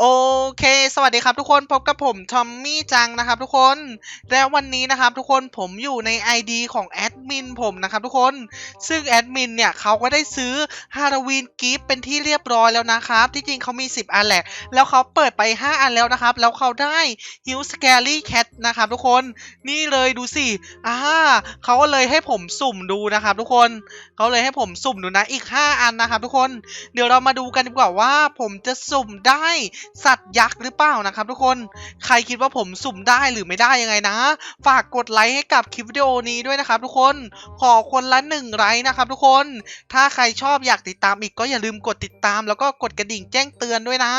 โอเค สวัสดีครับทุกคนพบกับผมทอมมี่จังนะครับทุกคน แล้ววันนี้นะครับทุกคนผมอยู่ใน ID ของแอดมินผมนะครับทุกคน ซึ่งแอดมินเนี่ยเขาก็ได้ซื้อฮาโลวีนกิฟต์เป็นที่เรียบร้อยแล้วนะครับ ที่จริงเขามี 10 อันแหละ แล้วเขาเปิดไป 5 อันแล้วนะครับ แล้วเขาได้ฮิวสแกรี่แคทนะครับทุกคน นี่เลยดูสิอ่าเขาก็เลยให้ผมสุ่มดูนะครับทุกคน เขาเลยให้ผมสุ่มดูนะอีก 5 อันนะครับทุกคน เดี๋ยวเรามาดูกันดีกว่าว่าผมจะสุ่มได้สัตว์ยักษ์หรือเปล่านะครับทุกคนใครคิดว่าผมสุ่มได้หรือไม่ได้ยังไงนะ ฝากกดไลค์ให้กับคลิปวิดีโอนี้ด้วยนะครับทุกคนขอคนละหนึ่งไลค์นะครับทุกคน ถ้าใครชอบอยากติดตามอีกก็อย่าลืมกดติดตาม แล้วก็กดกระดิ่งแจ้งเตือนด้วยนะ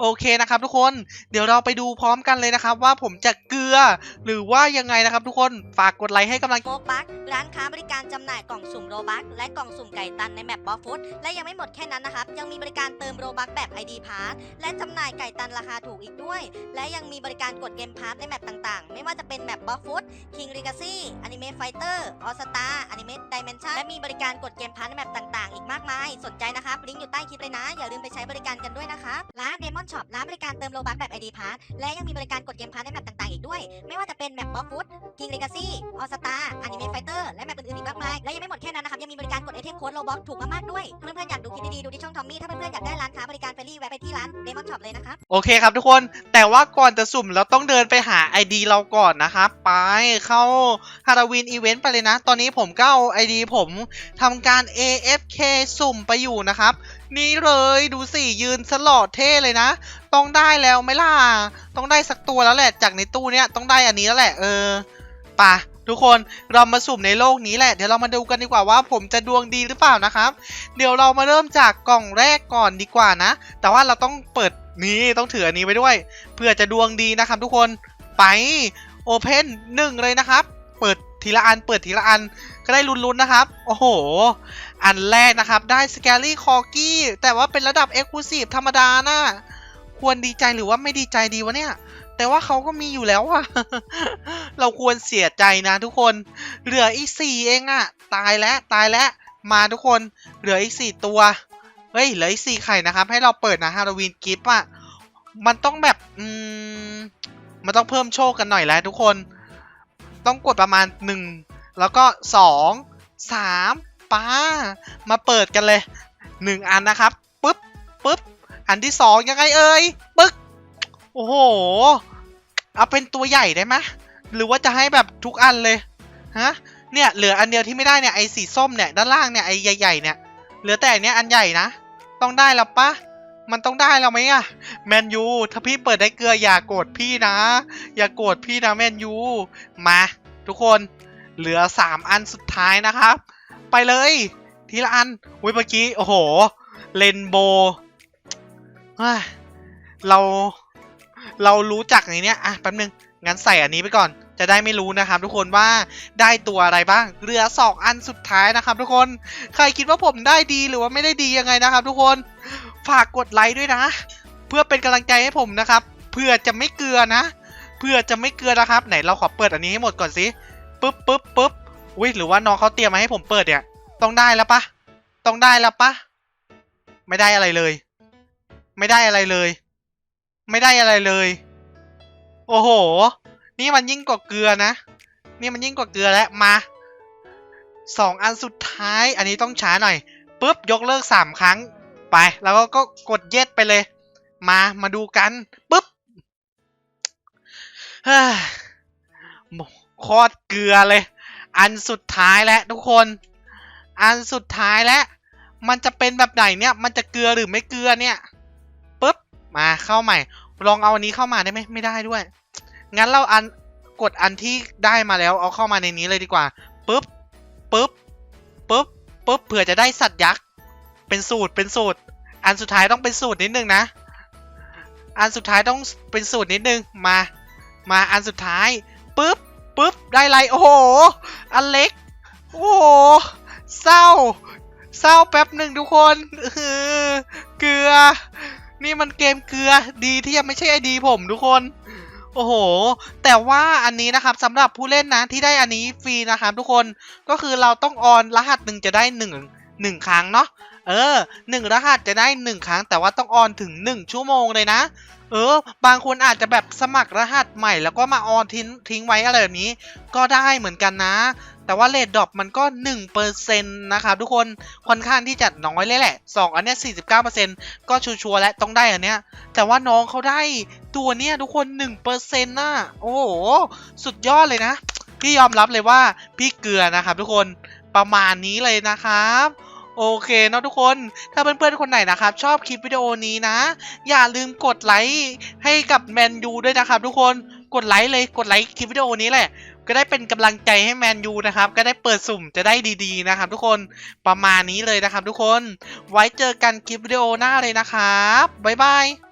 โอเคนะครับทุกคนเดี๋ยวเราไปดูพร้อมกันเลยนะครับ ว่าผมจะเกลือหรือว่ายังไงนะครับทุกคนฝากกดไลค์ให้กำลังโมกบักร้านค้าบริการจำหน่ายกล่องสุ่มโรบักและกล่องสุ่มไก่ตันในแมปบอฟฟุตและยังไม่หมดแค่นั้นนะครับ ยังมีบริการเติมโรบักแบบ ID p a s s และจำหน่ายไก่ตันราคาถูกอีกด้วย และยังมีบริการกดเกมพาร์ในแมปต่างๆ ไม่ว่าจะเป็นแมปบอฟฟุต King Legacy Anime Fighter All Star Anime Dimension และมีบริการกดเกมพาร์ในแมปต่างๆ อีกมากมาย สนใจนะครับลิงก์อยู่ใต้คลิปเลยนะ อย่าลืมไปใช้บริการกันด้วยนะครับร้าน Demon Shop ร้านบริการเติมโรบักแบบ ID p a s s และยังมีบริการกดเกมพาร์ในแมปต่างๆ อีกด้วย ไม่ว่าจะเป็นแมปบอฟฟุต King Legacy All Star Anime Fighter และแมปอื่นๆอีกมากมาย และยังไม่หมดแค่นั้นนะครับ ยังมีบริการกดไอเทมโค้ดโลบ็อกถูกมากๆด้วย ถ้าเพื่อนๆอยากดูคลิปดีๆดูที่ช่องทอมมี่ ถ้าเพื่อนๆอยากได้ร้านค้าบริการเฟรนลี่แวะไปที่ร้าน Demon Shop เลยนะครับ โอเคครับทุกคน แต่ว่าก่อนจะสุ่มเราต้องเดินไปหา ID เราก่อนนะครับ ไปเข้าฮาโลวีนอีเวนต์ไปเลยนะ ตอนนี้ผมก็เอา ID ผมทำการ AFK สุ่มไปอยู่นะครับ นี่เลยดูสิยืนสลอดเท่เลยนะ ต้องได้แล้วไหมล่ะ ต้องได้สักตัวแล้วแหละ จากในตู้เนี้ยต้องได้อันนี้แล้วแหละเออป่ะ ทุกคนเรามาสุ่มในโลกนี้แหละ เดี๋ยวเรามาดูกันดีกว่าว่า ผมจะดวงดีหรือเปล่านะครับ เดี๋ยวเรามาเริ่มจากกล่องแรกก่อนดีกว่านะ แต่ว่าเราต้องเปิดนี้ต้องถืออันนี้ไปด้วย เพื่อจะดวงดีนะครับ ทุกคนไปโอเพนหนึ่งเลยนะครับ เปิดทีละอันเปิดทีละอันก็ได้ลุ้นๆนะครับ โอ้โห อันแรกนะครับ ได้สแกลี่คอกี้แต่ว่าเป็นระดับ e x c l u s i v e ธรรมดานะควรดีใจหรือว่าไม่ดีใจดีวะเนี่ย แต่ว่าเขาก็มีอยู่แล้วอะเราควรเสียใจนะทุกคน เหลืออีกสี่เองอะตายแล้วตายแล้วมาทุกคน เหลืออีกสี่ตัว เฮ้ย เหลืออีกสี่ไข่นะครับ ให้เราเปิดนะฮาโลวีนกิฟต์อะมันต้องแบบ อืม มันต้องเพิ่มโชคกันหน่อยแล้วทุกคน ต้องกดประมาณหนึ่ง แล้วก็สองสามป้า มาเปิดกันเลยหนึ่งอันนะครับ ปึ๊บปึ๊บ อันที่สองยังไงเอ่ยปึ๊ก โอ้โห เอาเป็นตัวใหญ่ได้ไหมหรือว่าจะให้แบบทุกอันเลยฮะเนี่ยเหลืออันเดียวที่ไม่ได้เนี่ยไอ้สีส้มเนี่ยด้านล่างเนี่ยไอ้ใหญ่ๆเนี่ยเหลือแต่อันเนี้ยอันใหญ่นะต้องได้แล้วปะมันต้องได้แล้วไหมอะแมนยูถ้าพี่เปิดได้เกลืออย่าโกรธพี่นะ อย่าโกรธพี่นะแมนยูมาทุกคนเหลือสามอันสุดท้ายนะครับ ไปเลย ทีละอันอุ้ยเมื่อกี้โอ้โหเลนโบเรา เรารู้จักในเนี้ยอะแป๊บนึงงั้นใส่อันนี้ไปก่อน จะได้ไม่รู้นะครับ ทุกคนว่าได้ตัวอะไรบ้างเหลือสองอันสุดท้ายนะครับ ทุกคนใครคิดว่าผมได้ดีหรือว่าไม่ได้ดียังไงนะครับ ทุกคนฝากกดไลค์ด้วยนะ เพื่อเป็นกำลังใจให้ผมนะครับเพื่อจะไม่เกลือนะ เพื่อจะไม่เกลือนะครับ ไหนเราขอเปิดอันนี้ให้หมดก่อนสิปึ๊บปึ๊บปึ๊บอุ้ยหรือว่าน้องเขาเตรียมมาให้ผมเปิดเนี่ย ต้องได้แล้วปะต้องได้แล้วปะไม่ได้อะไรเลย ไม่ได้อะไรเลย ไม่ได้อะไรเลย โอ้โห นี่มันยิ่งกว่าเกลือนะ นี่มันยิ่งกว่าเกลือแล้วมาสองอันสุดท้าย อันนี้ต้องช้าหน่อยปุ๊บยกเลิกสามครั้งไป แล้วก็กกดเย็ดไปเลย มามาดูกันปุ๊บโคตรเกลือเลย อันสุดท้ายแล้วทุกคน อันสุดท้ายแล้วมันจะเป็นแบบไหนเนี่ย มันจะเกลือหรือไม่เกลือเนี่ย มาเข้าใหม่ ลองเอาอันนี้เข้ามาได้ไหมไม่ได้ด้วย งั้นเราอันกดอันที่ได้มาแล้วเอาเข้ามาในนี้เลยดีกว่าปุ๊บปุ๊บปุ๊บปุ๊บเผื่อจะได้สัตว์ยักษ์เป็นสูตรเป็นสูตร อันสุดท้ายต้องเป็นสูตรนิดนึงนะ อันสุดท้ายต้องเป็นสูตรนิดนึงมา มาอันสุดท้ายปุ๊บปุ๊บได้ไรโอ้โหอันเล็กโอ้โหเศร้า เศร้าแป๊บหนึ่งทุกคนเออเกลือ นี่มันเกมเกลือดีที่ยังไม่ใช่ไอดีผมทุกคน โอ้โห แต่ว่าอันนี้นะครับสำหรับผู้เล่นนะที่ได้อันนี้ฟรีนะครับทุกคนก็คือเราต้องออนรหัสหนึ่งจะได้หนึ่งหนึ่งครั้งเนาะเออหนึ่งรหัสจะได้หนึ่งครั้ง แต่ว่าต้องออนถึงหนึ่งชั่วโมงเลยนะเออบางคนอาจจะแบบสมัครรหัสใหม่แล้วก็มาออนทิ้งทิ้งไว้อะไรแบบนี้ ก็ได้เหมือนกันนะ แต่ว่าเลดดรอปมันก็ 1%นะครับทุกคนค่อนข้างที่จะน้อยเลยแหละ 2 อันเนี้ย49%ก็ชัวร์ๆและต้องได้อันเนี้ย แต่ว่าน้องเขาได้ตัวเนี้ยทุกคน 1%น่ะโอ้โห สุดยอดเลยนะ พี่ยอมรับเลยว่าพี่เกลือนะครับทุกคนประมาณนี้เลยนะครับโอเคเนาะทุกคนถ้าเพื่อนๆคนไหนนะครับ ชอบคลิปวิดีโอนี้นะ อย่าลืมกดไลค์ให้กับแมนยูด้วยนะครับทุกคน กดไลค์เลยกดไลค์คลิปวิดีโอนี้แหละ ก็ได้เป็นกำลังใจให้แมนยูนะครับ ก็ได้เปิดสุ่มจะได้ดีๆนะครับ ทุกคนประมาณนี้เลยนะครับ ทุกคนไว้เจอกันคลิปวิดีโอหน้าเลยนะครับบ๊ายบาย